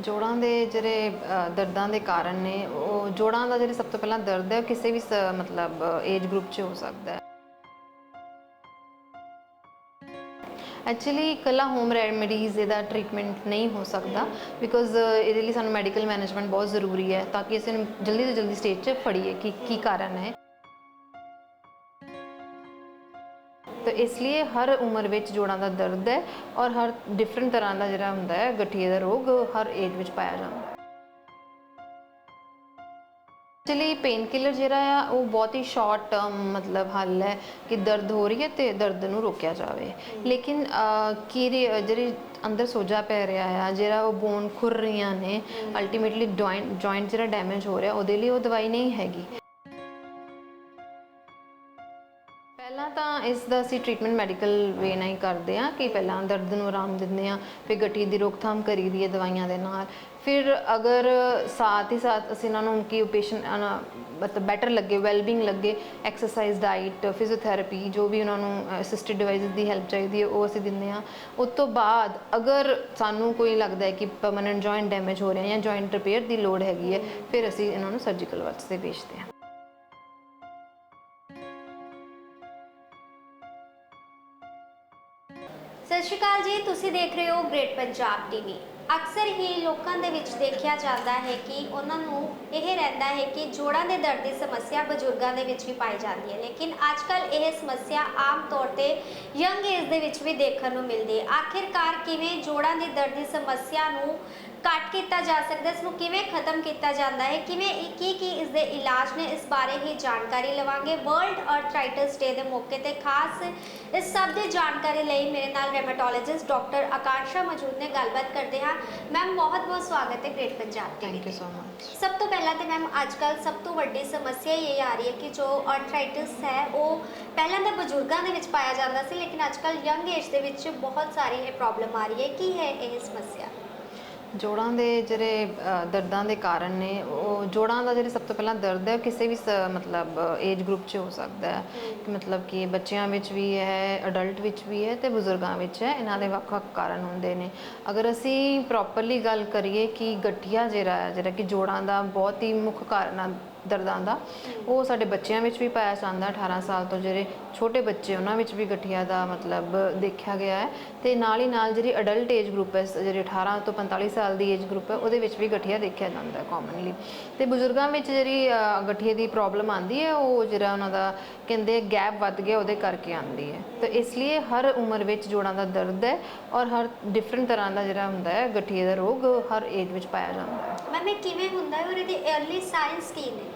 ਜੋੜਾਂ ਦੇ ਜਿਹੜੇ ਦਰਦਾਂ ਦੇ ਕਾਰਨ ਨੇ, ਉਹ ਜੋੜਾਂ ਦਾ ਜਿਹੜੇ ਸਭ ਤੋਂ ਪਹਿਲਾਂ ਦਰਦ ਹੈ, ਉਹ ਕਿਸੇ ਵੀ ਸ- ਮਤਲਬ, ਏਜ ਗਰੁੱਪ 'ਚ ਹੋ ਸਕਦਾ ਹੈ। ਐਕਚੁਅਲੀ ਇਕੱਲਾ ਹੋਮ ਰੈਮਡੀਜ਼ ਇਹਦਾ ਟ੍ਰੀਟਮੈਂਟ ਨਹੀਂ ਹੋ ਸਕਦਾ ਬਿਕੋਜ਼ ਇਹਦੇ ਲਈ ਸਾਨੂੰ ਮੈਡੀਕਲ ਮੈਨੇਜਮੈਂਟ ਬਹੁਤ ਜ਼ਰੂਰੀ ਹੈ, ਤਾਂ ਕਿ ਅਸੀਂ ਇਹਨੂੰ ਜਲਦੀ ਤੋਂ ਜਲਦੀ ਸਟੇਜ 'ਚ ਫੜੀਏ, ਕਿ, ਕੀ ਕਾਰਨ ਹੈ। ਤਾਂ ਇਸ ਲਈ ਹਰ ਉਮਰ ਵਿੱਚ ਜੋੜਾਂ ਦਾ ਦਰਦ ਹੈ ਔਰ ਹਰ ਡਿਫਰੈਂਟ ਤਰ੍ਹਾਂ ਦਾ ਜਿਹੜਾ ਹੁੰਦਾ ਹੈ, ਗਠੀਏ ਦਾ ਰੋਗ ਹਰ ਏਜ ਵਿੱਚ ਪਾਇਆ ਜਾਂਦਾ ਹੈ। ਐਕਚੁਅਲੀ ਪੇਨ ਕਿਲਰ ਜਿਹੜਾ ਆ, ਉਹ ਬਹੁਤ ਹੀ ਸ਼ਾਰਟ ਟਰਮ ਮਤਲਬ ਹੱਲ ਹੈ ਕਿ ਦਰਦ ਹੋ ਰਹੀ ਹੈ ਤੇ ਦਰਦ ਨੂੰ ਰੋਕਿਆ ਜਾਵੇ। ਲੇਕਿਨ ਕੀ ਰੇ- ਜਿਹੜੀ ਅੰਦਰ ਸੋਜਾ ਪੈ ਰਿਹਾ ਆ, ਜਿਹੜਾ ਉਹ ਬੋਨ ਖੁਰ ਰਹੀਆਂ ਨੇ ਅਲਟੀਮੇਟਲੀ ਜੁਆਇੰਟ ਜੁਆਇੰਟ ਜਿਹੜਾ ਡੈਮੇਜ ਹੋ ਰਿਹਾ, ਉਹਦੇ ਲਈ ਉਹ ਦਵਾਈ ਨਹੀਂ ਹੈਗੀ। ਇਸ ਦਾ ਅਸੀਂ ਟ੍ਰੀਟਮੈਂਟ ਮੈਡੀਕਲ ਵੇ ਨਾਲ ਹੀ ਕਰਦੇ ਆ ਕਿ ਪਹਿਲਾਂ ਦਰਦ ਨੂੰ ਆਰਾਮ ਦਿੰਦੇ ਆ ਫਿਰ ਗਠੀ ਦੀ ਰੋਕਥਾਮ ਕਰੀ ਦੀ ਹੈ ਦਵਾਈਆਂ ਦੇ ਨਾਲ। ਫਿਰ ਅਗਰ ਸਾਥ ਹੀ ਸਾਥ ਅਸੀਂ ਇਹਨਾਂ ਨੂੰ ਕਿ ਪੇਸ਼ੈਂਟ ਮਤਲਬ ਬੈਟਰ ਲੱਗੇ ਵੈਲਬਿੰਗ ਲੱਗੇ ਐਕਸਰਸਾਈਜ਼ ਡਾਈਟ ਫਿਜ਼ੀਓਥੈਰੇਪੀ ਜੋ ਵੀ ਉਹਨਾਂ ਨੂੰ ਅਸਿਸਟਡ ਡਿਵਾਈਸਸ ਦੀ ਹੈਲਪ ਚਾਹੀਦੀ ਹੈ, ਉਹ ਅਸੀਂ ਦਿੰਦੇ ਆ ਉਸ ਤੋਂ ਬਾਅਦ ਅਗਰ ਸਾਨੂੰ ਕੋਈ ਲੱਗਦਾ ਹੈ ਕਿ ਪਰਮਨੈਂਟ ਜੁਆਇੰਟ ਡੈਮੇਜ ਹੋ ਰਿਹਾ ਜਾਂ ਜੁਆਇੰਟ ਰਿਪੇਅਰ ਦੀ ਲੋੜ ਹੈਗੀ ਹੈ, ਫਿਰ ਅਸੀਂ ਇਹਨਾਂ ਨੂੰ ਸਰਜੀਕਲ ਵਾਸਤੇ ਭੇਜਦੇ ਹਾਂ। ਸਤਿ ਸ਼੍ਰੀ ਅਕਾਲ ਜੀ, ਤੁਸੀਂ ਦੇਖ ਰਹੇ ਹੋ ਗ੍ਰੇਟ ਪੰਜਾਬ ਟੀਵੀ ਅਕਸਰ ਹੀ ਲੋਕਾਂ ਦੇ ਵਿੱਚ ਦੇਖਿਆ ਜਾਂਦਾ ਹੈ ਕਿ ਉਹਨਾਂ ਨੂੰ ਇਹ ਰਹਿੰਦਾ ਹੈ ਕਿ ਜੋੜਾਂ ਦੇ ਦਰਦ ਦੀ ਸਮੱਸਿਆ ਬਜ਼ੁਰਗਾਂ ਦੇ ਵਿੱਚ ਵੀ ਪਾਈ ਜਾਂਦੀ ਹੈ। ਲੇਕਿਨ ਅੱਜਕੱਲ ਇਹ ਸਮੱਸਿਆ ਆਮ ਤੌਰ ਤੇ ਯੰਗ ਏਜ ਦੇ ਵਿੱਚ ਵੀ ਦੇਖਣ ਨੂੰ ਮਿਲਦੀ ਹੈ। ਆਖਿਰਕਾਰ ਕਿਵੇਂ ਜੋੜਾਂ ਦੀ ਦਰਦ ਦੀ ਸਮੱਸਿਆ ਨੂੰ ਘੱਟ ਕੀਤਾ ਜਾ ਸਕਦਾ ਇਸ ਨੂੰ ਕਿਵੇਂ ਖਤਮ ਕੀਤਾ ਜਾਂਦਾ ਹੈ ਕਿਵੇਂ ਕੀ ਕੀ ਇਸ ਦੇ ਇਲਾਜ ਨੇ ਇਸ ਬਾਰੇ ਹੀ ਜਾਣਕਾਰੀ ਲਵਾਂਗੇ। ਵਰਲਡ ਆਰਥਰਾਈਟਿਸ ਡੇ ਦੇ ਮੌਕੇ ਤੇ ਖਾਸ ਇਸ ਸਭ ਦੀ ਜਾਣਕਾਰੀ ਲਈ ਮੇਰੇ ਨਾਲ ਰੈਮੇਟੋਲੋਜਿਸਟ ਡਾਕਟਰ ਆਕਾਂਸ਼ਾ ਮੌਜੂਦ ਨੇ ਗੱਲਬਾਤ ਕਰਦੇ ਹਾਂ। ਮੈਮ ਬਹੁਤ ਬਹੁਤ ਸਵਾਗਤ ਹੈ great Punjab thank you so much ਸਭ ਤੋਂ ਪਹਿਲਾਂ ਤੇ ਮੈਮ ਅੱਜਕੱਲ ਸਭ ਤੋਂ ਵੱਡੀ ਸਮੱਸਿਆ ਇਹ ਆ ਰਹੀ ਹੈ ਕਿ ਜੋ ਆਰਥਰਾਈਟਿਸ ਹੈ ਉਹ ਪਹਿਲਾਂ ਤਾਂ ਬਜ਼ੁਰਗਾਂ ਦੇ ਵਿੱਚ ਪਾਇਆ ਜਾਂਦਾ ਸੀ ਲੇਕਿਨ ਅੱਜਕੱਲ ਯੰਗ ਏਜ ਦੇ ਵਿੱਚ ਬਹੁਤ ਸਾਰੀ ਇਹ ਪ੍ਰੋਬਲਮ ਆ ਰਹੀ ਹੈ। ਕੀ ਹੈ ਇਹ ਸਮੱਸਿਆ? ਜੋੜਾਂ ਦੇ ਜਿਹੜੇ ਦਰਦਾਂ ਦੇ ਕਾਰਨ ਨੇ ਉਹ ਜੋੜਾਂ ਦਾ ਜਿਹੜੇ ਸਭ ਤੋਂ ਪਹਿਲਾਂ ਦਰਦ ਹੈ ਕਿਸੇ ਵੀ ਮਤਲਬ ਏਜ ਗਰੁੱਪ 'ਚ ਹੋ ਸਕਦਾ ਹੈ। ਕਿ ਮਤਲਬ ਕਿ ਬੱਚਿਆਂ ਵਿੱਚ ਵੀ ਹੈ ਅਡਲਟ ਵਿੱਚ ਵੀ ਹੈ ਤੇ ਬਜ਼ੁਰਗਾਂ ਵਿੱਚ ਹੈ ਇਹਨਾਂ ਦੇ ਵੱਖ-ਵੱਖ ਕਾਰਨ ਹੁੰਦੇ ਨੇ। ਅਗਰ ਅਸੀਂ ਪ੍ਰੋਪਰਲੀ ਗੱਲ ਕਰੀਏ ਕਿ ਗਠੀਆ ਜਿਹੜਾ ਹੈ ਜਿਹੜਾ ਕਿ ਜੋੜਾਂ ਦਾ ਬਹੁਤ ਹੀ ਮੁੱਖ ਕਾਰਨ ਆ ਦਰਦਾਂ ਦਾ। ਉਹ ਸਾਡੇ ਬੱਚਿਆਂ ਵਿੱਚ ਵੀ ਪਾਇਆ ਜਾਂਦਾ 18 ਸਾਲ ਤੋਂ। ਜਿਹੜੇ ਛੋਟੇ ਬੱਚੇ ਉਹਨਾਂ ਵਿੱਚ ਵੀ ਗਠੀਆ ਦਾ ਮਤਲਬ ਦੇਖਿਆ ਗਿਆ ਹੈ। ਤੇ ਨਾਲ ਹੀ ਨਾਲ ਜਿਹੜੀ ਅਡਲਟ ਏਜ ਗਰੁੱਪ ਹੈ, ਜਿਹੜੇ 18 ਤੋਂ 45 ਸਾਲ ਦੀ ਏਜ ਗਰੁੱਪ ਹੈ, ਉਹਦੇ ਵਿੱਚ ਵੀ ਗਠੀਆ ਦੇਖਿਆ ਜਾਂਦਾ ਹੈ ਕਾਮਨਲੀ ਤੇ ਬਜ਼ੁਰਗਾਂ ਵਿੱਚ ਜਿਹੜੀ ਗਠੀਏ ਦੀ ਪ੍ਰੋਬਲਮ ਆਂਦੀ ਹੈ, ਉਹ ਜਿਹੜਾ ਉਹਨਾਂ ਦਾ ਕਹਿੰਦੇ ਗੈਪ ਵੱਧ ਗਿਆ, ਉਹਦੇ ਕਰਕੇ ਆਂਦੀ ਹੈ। ਤੇ ਇਸ ਲਈ ਹਰ ਉਮਰ ਵਿੱਚ ਜੋੜਾਂ ਦਾ ਦਰਦ ਹੈ ਔਰ ਹਰ ਡਿਫਰੈਂਟ ਤਰ੍ਹਾਂ ਦਾ ਜਿਹੜਾ ਹੁੰਦਾ ਹੈ, ਗਠੀਏ ਦਾ ਰੋਗ ਹਰ ਏਜ ਵਿੱਚ ਪਾਇਆ ਜਾਂਦਾ ਹੈ। ਮੈਮ ਇਹ ਕਿਵੇਂ ਹੁੰਦਾ ਹੈ ਔਰ ਇਹਦੇ अर्ਲੀ ਸਾਇੰਸ ਕੀ ਨੇ?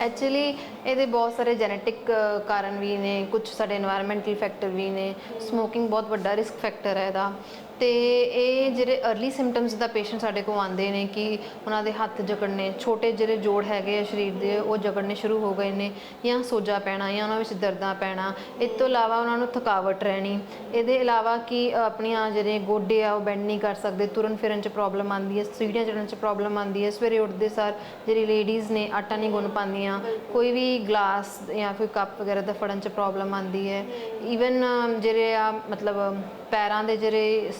ਐਕਚੁਅਲੀ ਇਹਦੇ ਬਹੁਤ ਸਾਰੇ ਜੈਨੇਟਿਕ ਕਾਰਨ ਵੀ ਨੇ ਕੁਝ ਸਾਡੇ এনवायरमेंटਲ ਫੈਕਟਰ ਵੀ ਨੇ ਸਮੋਕਿੰਗ ਬਹੁਤ ਵੱਡਾ ਰਿਸਕ ਫੈਕਟਰ ਹੈ ਇਹਦਾ। ਤੇ ਇਹ ਜਿਹੜੇ अर्ਲੀ ਸਿੰਪਟਮਸ ਦਾ ਪੇਸ਼ੈਂਟ ਸਾਡੇ ਕੋਲ ਆਉਂਦੇ ਨੇ ਕਿ ਉਹਨਾਂ ਦੇ ਹੱਥ ਜਕੜਨੇ, ਛੋਟੇ ਜਿਹੜੇ ਜੋੜ ਹੈਗੇ ਆ ਸਰੀਰ ਦੇ, ਉਹ ਜਕੜਨੇ ਸ਼ੁਰੂ ਹੋ ਗਏ ਨੇ ਜਾਂ ਸੋਜਾ ਪੈਣਾ ਜਾਂ ਉਹਨਾਂ ਵਿੱਚ ਦਰਦਾਂ ਪੈਣਾ। ਇਸ ਤੋਂ ਇਲਾਵਾ ਉਹਨਾਂ ਨੂੰ ਥਕਾਵਟ ਰਹਿਣੀ। ਇਹਦੇ ਇਲਾਵਾ ਕਿ ਆਪਣੀਆਂ ਜਿਹੜੇ ਗੋਡੇ ਆ, ਉਹ ਬੈਂਡ ਨਹੀਂ ਕਰ ਸਕਦੇ, ਤੁਰਨ ਫਿਰਨ 'ਚ ਪ੍ਰੋਬਲਮ ਆਉਂਦੀ ਹੈ, ਸੀੜੀਆਂ ਚੜ੍ਹਨ 'ਚ ਪ੍ਰੋਬਲਮ ਆਉਂਦੀ ਹੈ। ਸਵੇਰੇ ਉੱਠਦੇ ਸਾਰ ਜਿਹੜੀ ਲੇਡੀਜ਼ ਨੇ ਆਟਾ ਨਹੀਂ ਗੁੰਨ ਪਾਉਂਦੀਆਂ, ਕੋਈ ਵੀ ਗਲਾਸ ਜਾਂ ਕੋਈ ਕੱਪ ਵਗੈਰਾ ਦਾ ਫੜਨ 'ਚ ਪ੍ਰੋਬਲਮ ਆਉਂਦੀ ਹੈ। ਈਵਨ ਜਿਹੜੇ ਆ, ਮਤਲਬ ਪੈਰਾਂ ਦੇ ਜਿਹੜੇ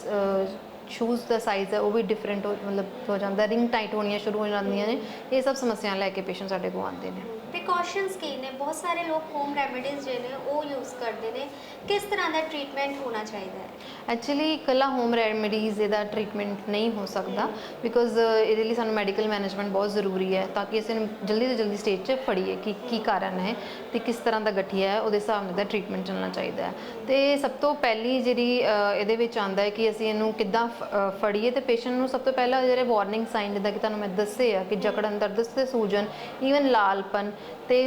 ਸ਼ੂਜ਼ ਦਾ ਸਾਈਜ਼ ਹੈ, ਉਹ ਵੀ ਡਿਫਰੈਂਟ ਮਤਲਬ ਹੋ ਜਾਂਦਾ ਰਿੰਗ ਟਾਈਟ ਹੋਣੀਆਂ ਸ਼ੁਰੂ ਹੋ ਜਾਂਦੀਆਂ ਨੇ, ਇਹ ਸਭ ਸਮੱਸਿਆਵਾਂ ਲੈ ਕੇ ਪੇਸ਼ੈਂਟ ਸਾਡੇ ਕੋਲ ਆਉਂਦੇ ਨੇ। ਪ੍ਰੀਕਾਸ਼ਨਸ ਕੀ ਨੇ? ਬਹੁਤ ਸਾਰੇ ਲੋਕ ਹੋਮ ਰੈਮੇਡੀਜ਼ ਜਿਹੜੇ ਨੇ ਉਹ ਯੂਜ਼ ਕਰਦੇ ਨੇ। ਕਿਸ ਤਰ੍ਹਾਂ ਦਾ ਟ੍ਰੀਟਮੈਂਟ ਹੋਣਾ ਚਾਹੀਦਾ ਹੈ? ਐਕਚੁਅਲੀ ਇਕੱਲਾ ਹੋਮ ਰੈਮਡੀਜ਼ ਇਹਦਾ ਟ੍ਰੀਟਮੈਂਟ ਨਹੀਂ ਹੋ ਸਕਦਾ ਬਿਕੋਜ਼ ਇਹਦੇ ਲਈ ਸਾਨੂੰ ਮੈਡੀਕਲ ਮੈਨੇਜਮੈਂਟ ਬਹੁਤ ਜ਼ਰੂਰੀ ਹੈ ਤਾਂ ਕਿ ਅਸੀਂ ਇਹਨੂੰ ਜਲਦੀ ਤੋਂ ਜਲਦੀ ਸਟੇਜ 'ਚ ਫੜੀਏ ਕਿ ਕੀ ਕਾਰਨ ਹੈ ਤੇ ਕਿਸ ਤਰ੍ਹਾਂ ਦਾ ਗਠੀਆ ਹੈ ਉਹਦੇ ਹਿਸਾਬ ਨਾਲ ਦਾ ਟ੍ਰੀਟਮੈਂਟ ਚੱਲਣਾ ਚਾਹੀਦਾ ਹੈ। ਤੇ ਸਭ ਤੋਂ ਪਹਿਲੀ ਜਿਹੜੀ ਇਹਦੇ ਵਿੱਚ ਆਂਦਾ ਹੈ ਕਿ ਅਸੀਂ ਇਹਨੂੰ ਕਿੱਦਾਂ ਫੜੀਏ ਤੇ ਪੇਸ਼ੈਂਟ ਨੂੰ ਸਭ ਤੋਂ ਪਹਿਲਾਂ ਜਿਹੜੇ ਵਾਰਨਿੰਗ ਸਾਈਨ ਜਿੱਦਾਂ ਕਿ ਤੁਹਾਨੂੰ ਮੈਂ ਦੱਸੇ ਆ ਕਿ ਜਕੜਨ ਦਰਦ ਤੇ ਸੂਜਨ ਈਵਨ ਲਾਲਪਨ ਤੇ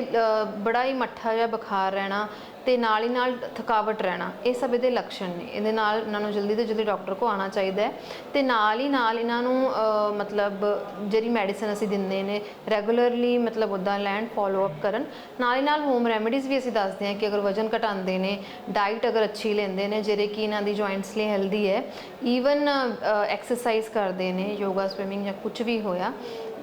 ਬੜਾ ਹੀ ਮੱਠਾ ਜਿਹਾ ਬੁਖਾਰ ਰਹਿਣਾ ਤੇ ਨਾਲ ਹੀ ਨਾਲ ਥਕਾਵਟ ਰਹਿਣਾ, ਇਹ ਸਭ ਇਹਦੇ ਲੱਛਣ ਨੇ। ਇਹਦੇ ਨਾਲ ਇਹਨਾਂ ਨੂੰ ਜਲਦੀ ਤੋਂ ਜਲਦੀ ਡਾਕਟਰ ਕੋ ਆਉਣਾ ਚਾਹੀਦਾ ਹੈ ਤੇ ਨਾਲ ਹੀ ਨਾਲ ਇਹਨਾਂ ਨੂੰ ਮਤਲਬ ਜਿਹੜੀ ਮੈਡੀਸਨ ਅਸੀਂ ਦਿੰਦੇ ਨੇ, ਰੈਗੂਲਰਲੀ ਮਤਲਬ ਉਦਾਂ ਲੈਣ ਫਾਲੋ ਅਪ ਕਰਨ। ਨਾਲ ਹੀ ਨਾਲ ਹੋਮ ਰੈਮੇਡੀਜ਼ ਵੀ ਅਸੀਂ ਦੱਸਦੇ ਹਾਂ ਕਿ ਅਗਰ ਵਜਨ ਘਟਾਉਂਦੇ ਨੇ ਡਾਈਟ ਅਗਰ ਅੱਛੀ ਲੈਂਦੇ ਨੇ, ਜਿਹੜੇ ਕਿ ਇਹਨਾਂ ਦੀ ਜੁਆਇੰਟਸ ਲਈ ਹੈਲਦੀ ਹੈ ਈਵਨ ਐਕਸਰਸਾਈਜ਼ ਕਰਦੇ ਨੇ, ਯੋਗਾ ਸਵਿਮਿੰਗ ਜਾਂ ਕੁਝ ਵੀ ਹੋਇਆ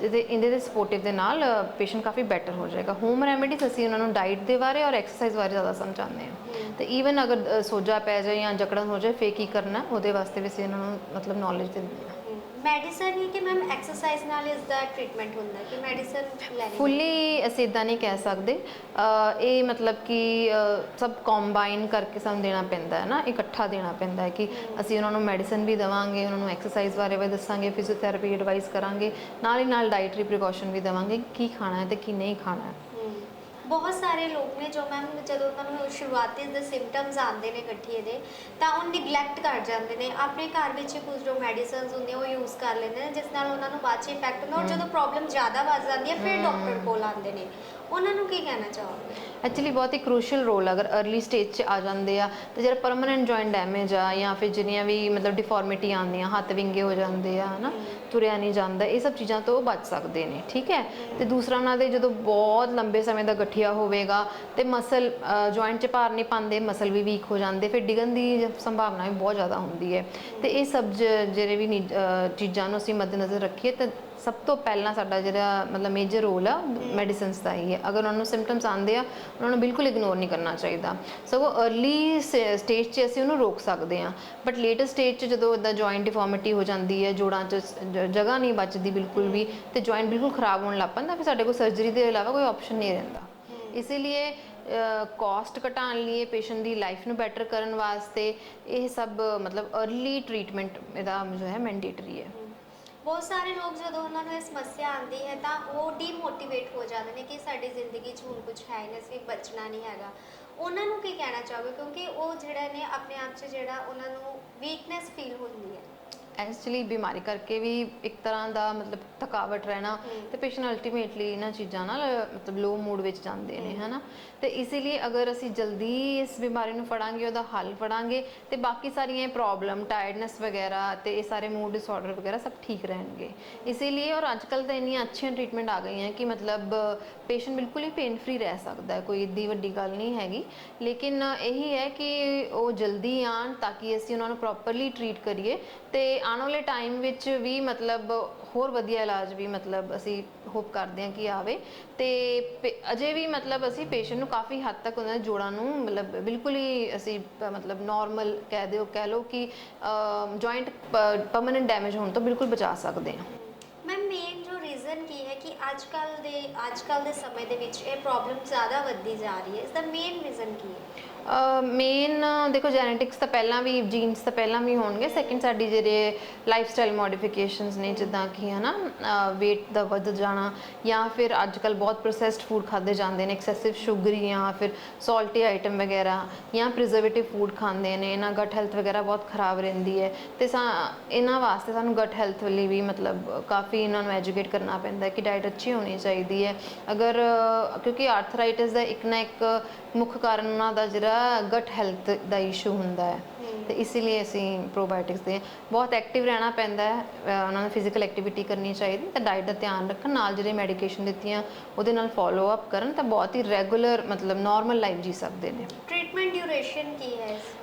ਜਿਹਦੇ ਇਹਦੇ ਦੇ ਸਪੋਰਟਿਵ ਦੇ ਨਾਲ ਪੇਸ਼ੈਂਟ ਕਾਫੀ ਬੈਟਰ ਹੋ ਜਾਏਗਾ। ਹੋਮ ਰੈਮੇਡੀਜ਼ ਅਸੀਂ ਉਹਨਾਂ ਨੂੰ ਡਾਈਟ ਦੇ ਬਾਰੇ ਔਰ ਐਕਸਰਸਾਈਜ਼ ਬਾਰੇ ਜ਼ਿਆਦਾ ਸਮਝਾਉਂਦੇ ਹਾਂ। ਤੇ ਈਵਨ ਅਗਰ ਸੋਜਾ ਪੈ ਜਾਏ ਜਾਂ ਜਕੜਨ ਹੋ ਜਾਏ ਫੇਰ ਕੀ ਕਰਨਾ? ਉਹਦੇ ਵਾਸਤੇ ਵੀ ਅਸੀਂ ਇਹਨਾਂ ਨੂੰ ਮਤਲਬ ਨੌਲੇਜ ਦਿੰਦੇ ਹਾਂ। ਮੈਡੀਸਨ ਹੀ ਕਿ ਮੈਮ ਐਕਸਰਸਾਈਜ਼ ਨਾਲ ਇਸ ਦਾ ਟ੍ਰੀਟਮੈਂਟ ਹੁੰਦਾ ਕਿ ਮੈਡੀਸਨ ਲੈਣੀ ਫੁੱਲੀ ਅਸੀਂ ਇਦਾਂ ਨਹੀਂ ਕਹਿ ਸਕਦੇ। ਅ, ਇਹ ਮਤਲਬ ਕਿ ਅ, ਸਭ ਕੰਬਾਈਨ ਕਰਕੇ ਸਾਨੂੰ ਦੇਣਾ ਪੈਂਦਾ ਹੈ ਨਾ ਇਕੱਠਾ ਦੇਣਾ ਪੈਂਦਾ ਹੈ ਕਿ ਅਸੀਂ ਉਹਨਾਂ ਨੂੰ ਮੈਡੀਸਨ ਵੀ ਦੇਵਾਂਗੇ ਉਹਨਾਂ ਨੂੰ ਐਕਸਰਸਾਈਜ਼ ਬਾਰੇ ਵੀ ਦੱਸਾਂਗੇ ਫਿਜ਼ੀਓਥੈਰੇਪੀ ਐਡਵਾਈਸ ਕਰਾਂਗੇ ਨਾਲ ਹੀ ਨਾਲ ਡਾਈਟਰੀ ਪ੍ਰੀਕਾਸ਼ਨ ਵੀ ਦੇਵਾਂਗੇ ਕੀ ਖਾਣਾ ਹੈ ਤੇ ਕੀ ਨਹੀਂ ਖਾਣਾ ਹੈ। ਬਹੁਤ ਸਾਰੇ ਲੋਕ ਨੇ ਜੋ ਮੈਮ ਜਦੋਂ ਉਹਨਾਂ ਨੂੰ ਸ਼ੁਰੂਆਤੀ ਦੇ ਸਿੰਪਟਮਸ ਆਉਂਦੇ ਨੇ ਗਠੀਏ ਦੇ ਤਾਂ ਉਹ ਨਿਗਲੈਕਟ ਕਰ ਜਾਂਦੇ ਨੇ। ਆਪਣੇ ਘਰ ਵਿੱਚ ਕੁਝ ਜੋ ਮੈਡੀਸਿਨਸ ਹੁੰਦੀਆਂ ਉਹ ਯੂਜ਼ ਕਰ ਲੈਂਦੇ ਨੇ ਜਿਸ ਨਾਲ ਉਹਨਾਂ ਨੂੰ ਬਾਅਦ 'ਚ ਇਫੈਕਟ ਹੁੰਦਾ। ਔਰ ਜਦੋਂ ਪ੍ਰੋਬਲਮ ਜ਼ਿਆਦਾ ਵੱਧ ਜਾਂਦੀ ਹੈ ਫਿਰ ਡਾਕਟਰ ਕੋਲ ਆਉਂਦੇ ਨੇ। ਉਹਨਾਂ ਨੂੰ ਕੀ ਕਹਿਣਾ ਚਾਹੋਗੇ? ਐਕਚੁਅਲੀ ਬਹੁਤ ਹੀ ਕ੍ਰੂਸ਼ੀਅਲ ਰੋਲ ਅਗਰ अर्ਲੀ ਸਟੇਜ 'ਚ ਆ ਜਾਂਦੇ ਆ, ਤੇ ਜਿਹੜਾ ਪਰਮਨੈਂਟ ਜੁਆਇੰਟ ਡੈਮੇਜ ਆ, ਜਾਂ ਫਿਰ ਜਿੰਨੀਆਂ ਵੀ ਮਤਲਬ ਡਿਫਾਰਮਿਟੀ ਆਉਂਦੀਆਂ, ਹੱਥ ਵਿੰਗੇ ਹੋ ਜਾਂਦੇ ਆ, ਹਨਾ, ਤੁਰਿਆ ਨਹੀਂ ਜਾਂਦਾ, ਇਹ ਸਭ ਚੀਜ਼ਾਂ ਤੋਂ ਬਚ ਸਕਦੇ ਨੇ, ਠੀਕ ਹੈ? ਤੇ ਦੂਸਰਾ ਉਹਨਾਂ ਦੇ ਜਦੋਂ ਬਹੁਤ ਲੰਬੇ ਸਮੇਂ ਦਾ ਗਠੀਆ ਹੋਵੇਗਾ, ਤੇ ਮਸਲ ਜੁਆਇੰਟ 'ਚ ਭਾਰ ਨਹੀਂ ਪਾਉਂਦੇ ਮਸਲ ਵੀ ਵੀਕ ਹੋ ਜਾਂਦੇ, ਫਿਰ ਡਿੱਗਣ ਦੀ ਸੰਭਾਵਨਾ ਵੀ ਬਹੁਤ ਜ਼ਿਆਦਾ ਹੁੰਦੀ ਹੈ। ਤੇ ਇਹ ਸਭ ਜਿਹੜੇ ਵੀ ਨੀ- ਚੀਜ਼ਾਂ ਨੂੰ ਅਸੀਂ ਮੱਦੇਨਜ਼ਰ ਰੱਖੀਏ, ਤਾਂ ਸਭ ਤੋਂ ਪਹਿਲਾਂ ਸਾਡਾ ਜਿਹੜਾ ਮਤਲਬ ਮੇਜਰ ਰੋਲ ਆ ਮੈਡੀਸਿਨਸ ਦਾ ਹੀ ਹੈ। ਹੈ ਅਗਰ ਉਹਨਾਂ ਨੂੰ ਸਿੰਪਟਮਸ ਆਉਂਦੇ ਆ, ਉਹਨਾਂ ਨੂੰ ਬਿਲਕੁਲ ਇਗਨੋਰ ਨਹੀਂ ਕਰਨਾ ਚਾਹੀਦਾ। ਸੋ ਉਹ अर्ਲੀ ਸਟੇਜ 'ਚ ਅਸੀਂ ਉਹਨੂੰ ਰੋਕ ਸਕਦੇ ਆ ਬਟ ਲੇਟਰ ਸਟੇਜ 'ਚ ਜਦੋਂ ਇਦਾਂ ਜੁਆਇੰਟ ਡਿਫਾਰਮਿਟੀ ਹੋ ਜਾਂਦੀ ਹੈ, ਜੋੜਾਂ 'ਚ ਜਗ੍ਹਾ ਨਹੀਂ ਬਚਦੀ ਬਿਲਕੁਲ ਵੀ, ਤੇ ਜੁਆਇੰਟ ਬਿਲਕੁਲ ਖਰਾਬ ਹੋਣ ਲੱਗ ਪੈਂਦਾ, ਫਿਰ ਸਾਡੇ ਕੋਲ ਸਰਜਰੀ ਦੇ ਇਲਾਵਾ ਕੋਈ ਆਪਸ਼ਨ ਨਹੀਂ ਰਹਿੰਦਾ। ਇਸ ਲਈ ਕਾਸਟ ਘਟਾਉਣ ਲਈ ਪੇਸ਼ੈਂਟ ਦੀ ਲਾਈਫ ਨੂੰ ਬੈਟਰ ਕਰਨ ਵਾਸਤੇ ਇਹ ਸਭ ਮਤਲਬ अर्ਲੀ ਟ੍ਰੀਟਮੈਂਟ ਇਹਦਾ ਜੋ ਹੈ ਮੈਂਡੇਟਰੀ ਹੈ। ਬਹੁਤ ਸਾਰੇ ਲੋਕ ਜਦੋਂ ਉਹਨਾਂ ਨੂੰ ਇਹ ਸਮੱਸਿਆ ਆਉਂਦੀ ਹੈ ਤਾਂ ਉਹ ਡੀਮੋਟੀਵੇਟ ਹੋ ਜਾਂਦੇ ਨੇ ਕਿ ਸਾਡੀ ਜ਼ਿੰਦਗੀ 'ਚ ਹੁਣ ਕੁਝ ਹੈ ਨਹੀਂ, ਅਸੀਂ ਬਚਣਾ ਨਹੀਂ ਹੈਗਾ। ਉਹਨਾਂ ਨੂੰ ਕੀ ਕਹਿਣਾ ਚਾਹੋਗੇ? ਕਿਉਂਕਿ ਉਹ ਜਿਹੜੇ ਨੇ ਆਪਣੇ ਆਪ 'ਚ ਜਿਹੜਾ ਉਹਨਾਂ ਨੂੰ ਵੀਕਨੈਸ ਫੀਲ ਹੁੰਦੀ ਹੈ। ਐਕਚੁਅਲੀ ਬਿਮਾਰੀ ਕਰਕੇ ਵੀ ਇੱਕ ਤਰ੍ਹਾਂ ਦਾ ਮਤਲਬ ਥਕਾਵਟ ਰਹਿਣਾ। ਤੇ ਪੇਸ਼ੈਂਟ ਅਲਟੀਮੇਟਲੀ ਇਹਨਾਂ ਚੀਜ਼ਾਂ ਨਾਲ ਮਤਲਬ ਲੋ ਮੂਡ ਵਿੱਚ ਜਾਂਦੇ ਨੇ ਹਨਾ? ਤੇ ਇਸੇ ਲਈ ਅਗਰ ਅਸੀਂ ਜਲਦੀ ਇਸ ਬਿਮਾਰੀ ਨੂੰ ਫੜਾਂਗੇ ਉਹਦਾ ਹੱਲ ਫੜਾਂਗੇ ਤੇ ਬਾਕੀ ਸਾਰੀਆਂ ਇਹ ਪ੍ਰੋਬਲਮ ਟਾਇਰਡਨੈਸ ਵਗੈਰਾ ਤੇ ਇਹ ਸਾਰੇ ਮੂਡ ਡਿਸਆਰਡਰ ਵਗੈਰਾ ਸਭ ਠੀਕ ਰਹਿਣਗੇ। ਇਸੇ ਲਈ ਔਰ ਅੱਜਕੱਲ ਤਾਂ ਇੰਨੀਆਂ ਅੱਛੀਆਂ ਟ੍ਰੀਟਮੈਂਟ ਆ ਗਈਆਂ ਕਿ ਮਤਲਬ ਪੇਸ਼ੈਂਟ ਬਿਲਕੁਲ ਹੀ ਪੇਨ ਫ੍ਰੀ ਰਹਿ ਸਕਦਾ ਹੈ ਕੋਈ ਏਡੀ ਵੱਡੀ ਗੱਲ ਨਹੀਂ ਹੈਗੀ। ਲੇਕਿਨ ਇਹੀ ਹੈ ਕਿ ਉਹ ਜਲਦੀ ਆਣ ਤਾਂ ਕਿ ਅਸੀਂ ਉਹਨਾਂ ਨੂੰ ਪ੍ਰੋਪਰਲੀ ਟਰੀਟ ਕਰੀਏ ਤੇ ਆਉਣ ਵਾਲੇ ਟਾਈਮ ਵਿੱਚ ਵੀ ਮਤਲਬ ਹੋਰ ਵਧੀਆ ਇਲਾਜ ਵੀ ਮਤਲਬ ਅਸੀਂ ਹੋਪ ਕਰਦੇ ਹਾਂ ਕਿ ਆਵੇ ਤੇ ਪੇ- ਅਜੇ ਵੀ ਮਤਲਬ ਅਸੀਂ ਪੇਸ਼ੈਂਟ ਨੂੰ ਕਾਫੀ ਹੱਦ ਤੱਕ ਉਹਨਾਂ ਦੇ ਜੋੜਾਂ ਨੂੰ ਮਤਲਬ ਬਿਲਕੁਲ ਹੀ ਅਸੀਂ ਪ- ਮਤਲਬ ਨਾਰਮਲ ਕਹਿ ਦਿਓ, ਕਹਿ ਲਓ ਕਿ ਜੁਆਇੰਟ ਪਰਮਨੈਂਟ ਡੈਮੇਜ ਹੋਣ ਤੋਂ ਬਿਲਕੁਲ ਬਚਾ ਸਕਦੇ ਹਾਂ। ਮੈਮ ਮੇਨ ਜੋ ਰੀਜ਼ਨ ਕੀ ਹੈ ਕਿ ਅੱਜ ਕੱਲ ਦੇ ਅੱਜ ਕੱਲ ਦੇ ਸਮੇਂ ਦੇ ਵਿੱਚ ਇਹ ਪ੍ਰੋਬਲਮ ਜ਼ਿਆਦਾ ਵੱਧਦੀ ਜਾ ਰਹੀ ਹੈ। ਇਸ ਦਾ ਮੇਨ ਰੀਜ਼ਨ ਕੀ ਹੈ? ਮੇਨ ਦੇਖੋ ਜੈਨੇਟਿਕਸ ਤਾਂ ਪਹਿਲਾਂ ਵੀ ਜੀਨਸ ਤਾਂ ਪਹਿਲਾਂ ਵੀ ਹੋਣਗੇ। ਸੈਕਿੰਡ ਸਾਡੀ ਜਿਹੜੇ ਲਾਈਫ ਸਟਾਈਲ ਮੋਡੀਫਿਕੇਸ਼ਨਸ ਨੇ, ਜਿੱਦਾਂ ਕਿ ਹਨਾ weight ਦਾ ਵੱਧ ਜਾਣਾ ਜਾਂ ਫਿਰ ਅੱਜ ਕੱਲ ਬਹੁਤ ਪ੍ਰੋਸੈਸਡ ਫੂਡ ਖਾਦੇ ਜਾਂਦੇ ਨੇ ਐਕਸੈਸਿਵ ਸ਼ੂਗਰੀ ਜਾਂ ਫਿਰ ਸਾਲਟੀ ਆਈਟਮ ਵਗੈਰਾ ਜਾਂ ਪ੍ਰੀਜ਼ਰਵੇਟਿਵ ਫੂਡ ਖਾਂਦੇ ਨੇ, ਇਹਨਾਂ ਗਟ ਹੈਲਥ ਵਗੈਰਾ ਬਹੁਤ ਖਰਾਬ ਰਹਿੰਦੀ ਹੈ। ਤੇ ਸਾ, ਇਹਨਾਂ ਵਾਸਤੇ ਸਾਨੂੰ ਗਟ ਹੈਲਥ ਲਈ ਵੀ ਮਤਲਬ ਕਾਫੀ ਇਹਨਾਂ ਨੂੰ ਐਜੂਕੇਟ ਕਰਨਾ ਪੈਂਦਾ ਹੈ ਕਿ ਡਾਈਟ ਅੱਛੀ ਹੋਣੀ ਚਾਹੀਦੀ ਹੈ। ਅਗਰ ਕਿਉਂਕਿ ਆਰਥਰਾਈਟਿਸ ਦਾ ਇੱਕ ਨਾ ਇੱਕ ਮੁੱਖ ਕਾਰਨ ਉਹਨਾਂ ਦਾ ਜਿਹੜਾ ਗਟ ਹੈਲਥ ਦਾ ਇਸ਼ੂ ਹੁੰਦਾ ਹੈ। ਤੇ ਇਸੇ ਲਈ ਅਸੀਂ ਪ੍ਰੋਬਾਇਓਟਿਕਸ ਦੇ ਬਹੁਤ ਐਕਟਿਵ ਰਹਿਣਾ ਪੈਂਦਾ ਹੈ। ਅਹ ਉਹਨਾਂ ਨੂੰ ਫਿਜ਼ੀਕਲ ਐਕਟੀਵਿਟੀ ਕਰਨੀ ਚਾਹੀਦੀ ਤੇ ਡਾਈਟ ਦਾ ਧਿਆਨ ਰੱਖਣ। ਨਾਲ ਜਿਹੜੇ ਮੈਡੀਕੇਸ਼ਨ ਦਿੱਤੀਆਂ ਉਹਦੇ ਨਾਲ ਫੋਲੋ ਅਪ ਕਰਨ ਤਾਂ ਬਹੁਤ ਹੀ ਰੈਗੂਲਰ ਮਤਲਬ ਨਾਰਮਲ ਲਾਈਫ ਜੀ ਸਕਦੇ ਨੇ। ਟ੍ਰੀਟਮੈਂਟ ਡਿਊਰੇਸ਼ਨ ਕੀ ਹੈ ਇਸ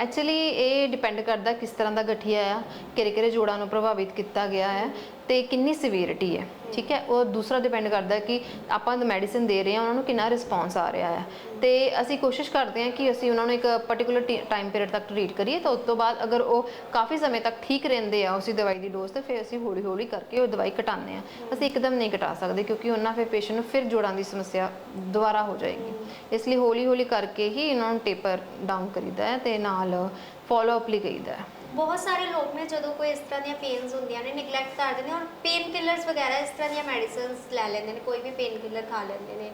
ਐਕਚੁਅਲੀ ਇਹ ਡਿਪੈਂਡ ਕਰਦਾ ਕਿਸ ਤਰ੍ਹਾਂ ਦਾ ਗਠੀਆ ਆ ਕਿਹੜੇ ਕਿਹੜੇ ਜੋੜਾਂ ਨੂੰ ਪ੍ਰਭਾਵਿਤ ਕੀਤਾ ਗਿਆ ਹੈ ਤੇ ਕਿੰਨੀ ਸਿਵੀਰਿਟੀ ਹੈ। ਠੀਕ ਹੈ? ਉਹ ਦੂਸਰਾ ਡਿਪੈਂਡ ਕਰਦਾ ਕਿ ਆਪਾਂ ਮੈਡੀਸਿਨ ਦੇ ਰਹੇ ਹਾਂ, ਉਹਨਾਂ ਨੂੰ ਕਿੰਨਾ ਰਿਸਪੌਂਸ ਆ ਰਿਹਾ ਹੈ। ਤੇ ਅਸੀਂ ਕੋਸ਼ਿਸ਼ ਕਰਦੇ ਹਾਂ ਕਿ ਅਸੀਂ ਉਹਨਾਂ ਨੂੰ ਇੱਕ ਪਾਰਟਿਕੂਲਰ ਟਾਈਮ ਪੀਰੀਅਡ ਤੱਕ ਟਰੀਟ ਕਰੀਏ, ਤਾਂ ਉਸ ਤੋਂ ਬਾਅਦ ਅਗਰ ਉਹ ਕਾਫੀ ਸਮੇਂ ਤੱਕ ਠੀਕ ਰਹਿੰਦੇ ਆ ਉਸੇ ਦਵਾਈ ਦੀ ਡੋਜ਼ ਤੇ ਫਿਰ ਅਸੀਂ ਹੌਲੀ ਹੌਲੀ ਕਰਕੇ ਉਹ ਦਵਾਈ ਘਟਾਉਂਦੇ ਆ ਅਸੀਂ ਇੱਕਦਮ ਨਹੀਂ ਘਟਾ ਸਕਦੇ ਕਿਉਂਕਿ ਉਹਨਾਂ ਫਿਰ ਪੇਸ਼ੈਂਟ ਨੂੰ ਫਿਰ ਜੋੜਾਂ ਦੀ ਸਮੱਸਿਆ ਦੁਬਾਰਾ ਹੋ ਜਾਏਗੀ। ਇਸ ਲਈ ਹੌਲੀ ਹੌਲੀ ਕਰਕੇ ਹੀ ਇਹਨਾਂ ਨੂੰ ਟੇਪਰ ਡਾਊਨ ਕਰੀਦਾ ਹੈ ਤੇ ਨਾਲ ਫੋਲੋ ਅਪ ਲਈ ਕਰੀਦਾ ਹੈ। ਬਹੁਤ ਸਾਰੇ ਲੋਕ ਨੇ ਜਦੋਂ ਕੋਈ ਇਸ ਤਰ੍ਹਾਂ ਦੀਆਂ ਪੇਨਸ ਹੁੰਦੀਆਂ ਨੇ ਨਿਗਲੈਕਟ ਕਰ ਦਿੰਦੇ ਨੇ ਔਰ ਪੇਨ ਕਿਲਰਸ ਵਗੈਰਾ ਇਸ ਤਰ੍ਹਾਂ ਦੀਆਂ ਮੈਡੀਸਿਨਸ ਲੈ ਲੈਂਦੇ ਨੇ ਕੋਈ ਵੀ ਪੇਨ ਕਿਲਰ ਖਾ ਲੈਂਦੇ ਨੇ।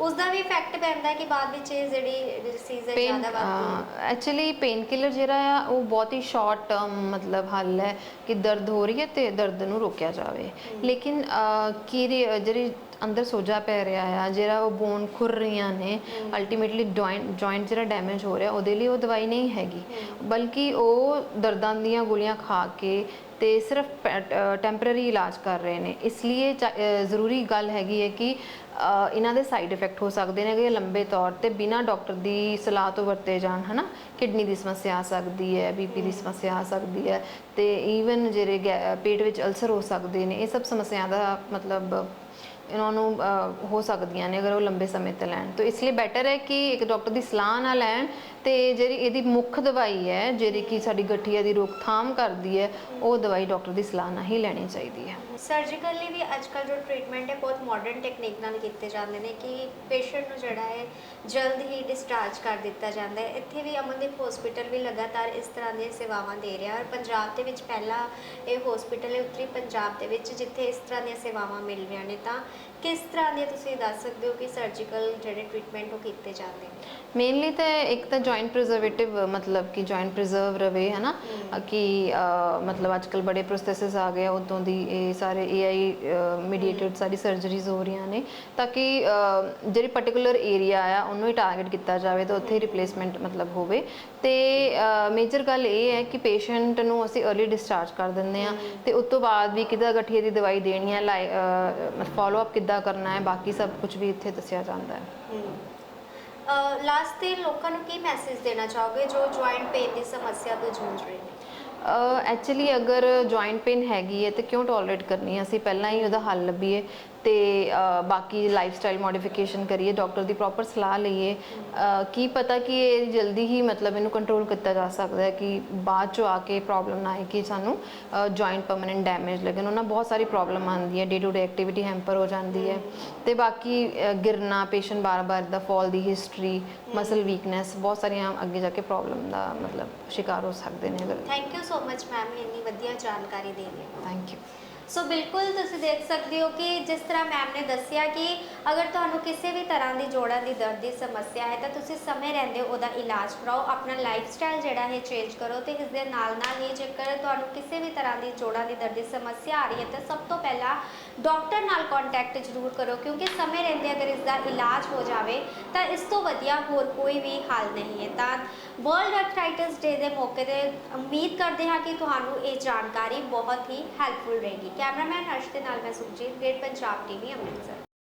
ਉਸ ਦਾ ਵੀ ਇਫੈਕਟ ਪੈਂਦਾ ਹੈ ਕਿ ਬਾਅਦ ਵਿੱਚ ਇਹ ਜਿਹੜੀ ਡਿਸੀਜ਼ ਹੈ ਜ਼ਿਆਦਾ ਵੱਧਦੀ ਹੈ ਐਕਚੁਅਲੀ ਪੇਨ ਕਿਲਰ ਜਿਹੜਾ ਆ ਉਹ ਬਹੁਤ ਹੀ ਸ਼ਾਰਟ ਟਰਮ ਮਤਲਬ ਹੱਲ ਹੈ ਕਿ ਦਰਦ ਹੋ ਰਹੀ ਹੈ ਤੇ ਦਰਦ ਨੂੰ ਰੋਕਿਆ ਜਾਵੇ। ਲੇਕਿਨ ਕੀ ਜਿਹੜੀ ਅੰਦਰ ਸੋਜਾ ਪੈ ਰਿਹਾ ਆ ਜਿਹੜਾ ਉਹ ਬੋਨ ਖੁਰ ਰਹੀਆਂ ਨੇ ਅਲਟੀਮੇਟਲੀ ਜੁਆਇੰਟ ਜਿਹੜਾ ਡੈਮੇਜ ਹੋ ਰਿਹਾ ਉਹਦੇ ਲਈ ਉਹ ਦਵਾਈ ਨਹੀਂ ਹੈਗੀ। ਬਲਕਿ ਉਹ ਦਰਦਾਂ ਦੀਆਂ ਗੋਲੀਆਂ ਖਾ ਕੇ ਤੇ ਸਿਰਫ ਟੈਂਪਰੇਰੀ ਇਲਾਜ ਕਰ ਰਹੇ ਨੇ। ਇਸ ਲਈ ਜ਼ਰੂਰੀ ਗੱਲ ਹੈਗੀ ਹੈ ਕਿ ਇਹਨਾਂ ਦੇ ਸਾਈਡ ਇਫੈਕਟ ਹੋ ਸਕਦੇ ਨੇ ਕਿ ਲੰਬੇ ਤੌਰ ਤੇ ਬਿਨਾਂ ਡਾਕਟਰ ਦੀ ਸਲਾਹ ਤੋਂ ਵਰਤੇ ਜਾਣ, ਹਨਾ? ਕਿਡਨੀ ਦੀ ਸਮੱਸਿਆ ਆ ਸਕਦੀ ਹੈ ਬੀਪੀ ਦੀ ਸਮੱਸਿਆ ਆ ਸਕਦੀ ਹੈ ਤੇ ਈਵਨ ਜਿਹੜੇ ਗੈ- ਪੇਟ ਵਿੱਚ ਅਲਸਰ ਹੋ ਸਕਦੇ ਨੇ, ਇਹ ਸਭ ਸਮੱਸਿਆ ਦਾ ਮਤਲਬ ਇਹਨਾਂ ਨੂੰ ਹੋ ਸਕਦੀਆਂ ਨੇ ਅਗਰ ਉਹ ਲੰਬੇ ਸਮੇਂ ਤੇ ਲੈਣ। ਤਾਂ ਇਸ ਲਈ ਬੈਟਰ ਹੈ ਕਿ ਇੱਕ ਡਾਕਟਰ ਦੀ ਸਲਾਹ ਨਾਲ ਲੈਣ ਤੇ ਜਿਹੜੀ ਇਹਦੀ ਮੁੱਖ ਦਵਾਈ ਹੈ, ਜਿਹੜੀ ਕਿ ਸਾਡੀ ਗਠੀਆ ਦੀ ਰੋਕਥਾਮ ਕਰਦੀ ਹੈ, ਉਹ ਦਵਾਈ ਡਾਕਟਰ ਦੀ ਸਲਾਹ ਨਾਲ ਹੀ ਲੈਣੀ ਚਾਹੀਦੀ ਹੈ। ਸਰਜੀਕਲ ਲਈ ਵੀ ਅੱਜਕੱਲ ਜੋ ਟ੍ਰੀਟਮੈਂਟ ਹੈ, ਬਹੁਤ ਮਾਡਰਨ ਟੈਕਨੀਕ ਨਾਲ ਕੀਤੇ ਜਾਂਦੇ ਨੇ ਕਿ ਪੇਸ਼ੈਂਟ ਨੂੰ ਜਿਹੜਾ ਹੈ, ਜਲਦ ਹੀ ਡਿਸਚਾਰਜ ਕਰ ਦਿੱਤਾ ਜਾਂਦਾ ਹੈ। ਇੱਥੇ ਵੀ ਅਮਨਦੀਪ ਹਸਪੀਟਲ ਵੀ ਲਗਾਤਾਰ ਇਸ ਤਰ੍ਹਾਂ ਦੀਆਂ ਸੇਵਾਵਾਂ ਦੇ ਰਿਹਾ ਔਰ ਪੰਜਾਬ ਦੇ ਵਿੱਚ ਪਹਿਲਾ ਇਹ ਹਸਪੀਟਲ ਹੈ, ਉੱਤਰੀ ਪੰਜਾਬ ਦੇ ਵਿੱਚ ਜਿੱਥੇ ਇਸ ਤਰ੍ਹਾਂ ਦੀਆਂ ਸੇਵਾਵਾਂ ਮਿਲ ਰਹੀਆਂ ਨੇ। ਤਾਂ ਕਿਸ ਤਰ੍ਹਾਂ ਦੀਆਂ ਤੁਸੀਂ ਦੱਸ ਸਕਦੇ ਹੋ ਕਿ ਸਰਜੀਕਲ ਜਿਹੜੇ ਟ੍ਰੀਟਮੈਂਟ ਉਹ ਕੀਤੇ ਜਾਂਦੇ ਨੇ? ਮੇਨਲੀ ਤਾਂ ਇੱਕ ਤਾਂ ਜੁਆਇੰਟ ਪ੍ਰੀਜ਼ਰਵੇਟਿਵ ਮਤਲਬ ਕਿ ਜੁਆਇੰਟ ਪ੍ਰੀਜ਼ਰਵ ਰਵੇ ਹੈ। ਨਾ ਕਿ ਮਤਲਬ ਅੱਜਕੱਲ ਬੜੇ ਪ੍ਰੋਸੈਸਸ ਆ ਗਏ ਆ, ਉਦੋਂ ਦੀ ਇਹ ਸਾਰੇ ਏਆਈ ਮੀਡੀਏਟਡ ਸਾਰੀ ਸਰਜਰੀਜ਼ ਹੋ ਰਹੀਆਂ ਨੇ ਤਾਂ ਕਿ ਜਿਹੜੀ ਪਾਰਟਿਕੂਲਰ ਏਰੀਆ ਆ ਉਹਨੂੰ ਹੀ ਟਾਰਗੇਟ ਕੀਤਾ ਜਾਵੇ ਤਾਂ ਉੱਥੇ ਰਿਪਲੇਸਮੈਂਟ ਮਤਲਬ ਹੋਵੇ। ਤੇ ਮੇਜਰ ਗੱਲ ਇਹ ਹੈ ਕਿ ਪੇਸ਼ੈਂਟ ਨੂੰ ਅਸੀਂ अर्ਲੀ ਡਿਸਚਾਰਜ ਕਰ ਦਿੰਦੇ ਆ ਤੇ ਉਸ ਤੋਂ ਬਾਅਦ ਵੀ ਕਿੱਦਾਂ ਗਠੀਏ ਦੀ ਦਵਾਈ ਦੇਣੀ ਹੈ ਫਾਲੋ ਅਪ ਕਿੱਦਾਂ ਕਰਨਾ ਹੈ ਬਾਕੀ ਸਭ ਕੁਝ ਵੀ ਇੱਥੇ ਦੱਸਿਆ ਜਾਂਦਾ ਹੈ। ਲਾਸਟ ਤੇ ਲੋਕਾਂ ਨੂੰ ਕੀ ਮੈਸੇਜ ਦੇਣਾ ਚਾਹੋਗੇ ਜੋ ਜੁਆਇੰਟ ਪੇਨ ਦੀ ਸਮੱਸਿਆ ਤੋਂ ਜੂਝ ਰਹੇ ਨੇ? ਐਕਚੁਅਲੀ ਅਗਰ ਜੁਆਇੰਟ ਪੇਨ ਹੈਗੀ ਹੈ ਤੇ ਕਿਉਂ ਟੋਲਰੇਟ ਕਰਨੀ ਹੈ? ਅਸੀਂ ਪਹਿਲਾਂ ਹੀ ਉਹਦਾ ਹੱਲ ਲੱਭੀਏ। ਤੇ ਬਾਕੀ ਲਾਈਫ ਸਟਾਈਲ ਮੋਡੀਫਿਕੇਸ਼ਨ ਕਰੀਏ ਡਾਕਟਰ ਦੀ ਪ੍ਰੋਪਰ ਸਲਾਹ ਲਈਏ ਕੀ ਪਤਾ ਕਿ ਇਹ ਜਲਦੀ ਹੀ ਮਤਲਬ ਇਹਨੂੰ ਕੰਟਰੋਲ ਕੀਤਾ ਜਾ ਸਕਦਾ ਹੈ ਕਿ ਬਾਅਦ ਚੋਂ ਆ ਕੇ ਪ੍ਰੋਬਲਮ ਨਾ ਆਏ ਕਿ ਸਾਨੂੰ ਜੁਆਇੰਟ ਪਰਮਨੈਂਟ ਡੈਮੇਜ ਲੱਗੇ ਉਹਨਾਂ ਬਹੁਤ ਸਾਰੀ ਪ੍ਰੋਬਲਮ ਆਉਂਦੀ ਹੈ day to day activity hamper ਹੋ ਜਾਂਦੀ ਹੈ। ਤੇ ਬਾਕੀ ਗਿਰਨਾ ਪੇਸ਼ੈਂਟ ਬਾਰ-ਬਾਰ ਦਾ ਫਾਲ ਦੀ ਹਿਸਟਰੀ ਮਸਲ ਵੀਕਨੈਸ ਬਹੁਤ ਸਾਰੀਆਂ ਅੱਗੇ ਜਾ ਕੇ ਪ੍ਰੋਬਲਮ ਦਾ ਮਤਲਬ ਸ਼ਿਕਾਰ ਹੋ ਸਕਦੇ ਨੇ। ਅਗਰ thank you so much ma'am ਇੰਨੀ ਵਧੀਆ ਜਾਣਕਾਰੀ ਦੇਣ ਲਈ। ਥੈਂਕ ਯੂ ਸੋ ਬਿਲਕੁਲ ਤੁਸੀਂ ਦੇਖ ਸਕਦੇ ਹੋ ਕਿ ਜਿਸ ਤਰ੍ਹਾਂ ਮੈਮ ਨੇ ਦੱਸਿਆ ਕਿ ਅਗਰ ਤੁਹਾਨੂੰ ਕਿਸੇ ਵੀ ਤਰ੍ਹਾਂ ਦੀ ਜੋੜਾਂ ਦੀ ਦਰਦ ਦੀ ਸਮੱਸਿਆ ਹੈ ਤਾਂ ਤੁਸੀਂ ਸਮੇਂ ਰਹਿੰਦੇ ਉਹਦਾ ਇਲਾਜ ਕਰਾਓ, ਆਪਣਾ ਲਾਈਫ ਸਟਾਈਲ ਜਿਹੜਾ ਹੈ ਚੇਂਜ ਕਰੋ ਤੇ ਇਸ ਦੇ ਨਾਲ ਨਾਲ ਹੀ ਜੇਕਰ ਤੁਹਾਨੂੰ ਕਿਸੇ ਵੀ ਤਰ੍ਹਾਂ ਦੀ ਜੋੜਾਂ ਦੀ ਦਰਦ ਦੀ ਸਮੱਸਿਆ ਆ ਰਹੀ ਹੈ ਤਾਂ ਸਭ ਤੋਂ ਪਹਿਲਾਂ ਡਾਕਟਰ ਨਾਲ ਕੰਟੈਕਟ ਜ਼ਰੂਰ ਕਰੋ ਕਿਉਂਕਿ ਸਮੇਂ ਰਹਿੰਦੇ ਅਗਰ ਇਸ ਦਾ ਇਲਾਜ ਹੋ ਜਾਵੇ ਤਾਂ ਇਸ ਤੋਂ ਵਧੀਆ ਹੋਰ ਕੋਈ ਵੀ ਹੱਲ ਨਹੀਂ ਹੈ। ਤਾਂ ਵਰਲਡ ਆਰਥਰਾਈਟਿਸ ਡੇ ਦੇ ਮੌਕੇ ਤੇ ਉਮੀਦ ਕਰਦੇ ਹਾਂ ਕਿ ਤੁਹਾਨੂੰ ਇਹ ਜਾਣਕਾਰੀ ਬਹੁਤ ਹੀ ਹੈਲਪਫੁਲ ਰਹੇਗੀ। ਕੈਮਰਾਮੈਨ ਹਰਸ਼ ਦੇ ਨਾਲ ਮੈਂ ਸੁਖਜੀਤ ਗ੍ਰੇਟ ਪੰਜਾਬ ਟੀਵੀ ਅੰਮ੍ਰਿਤਸਰ।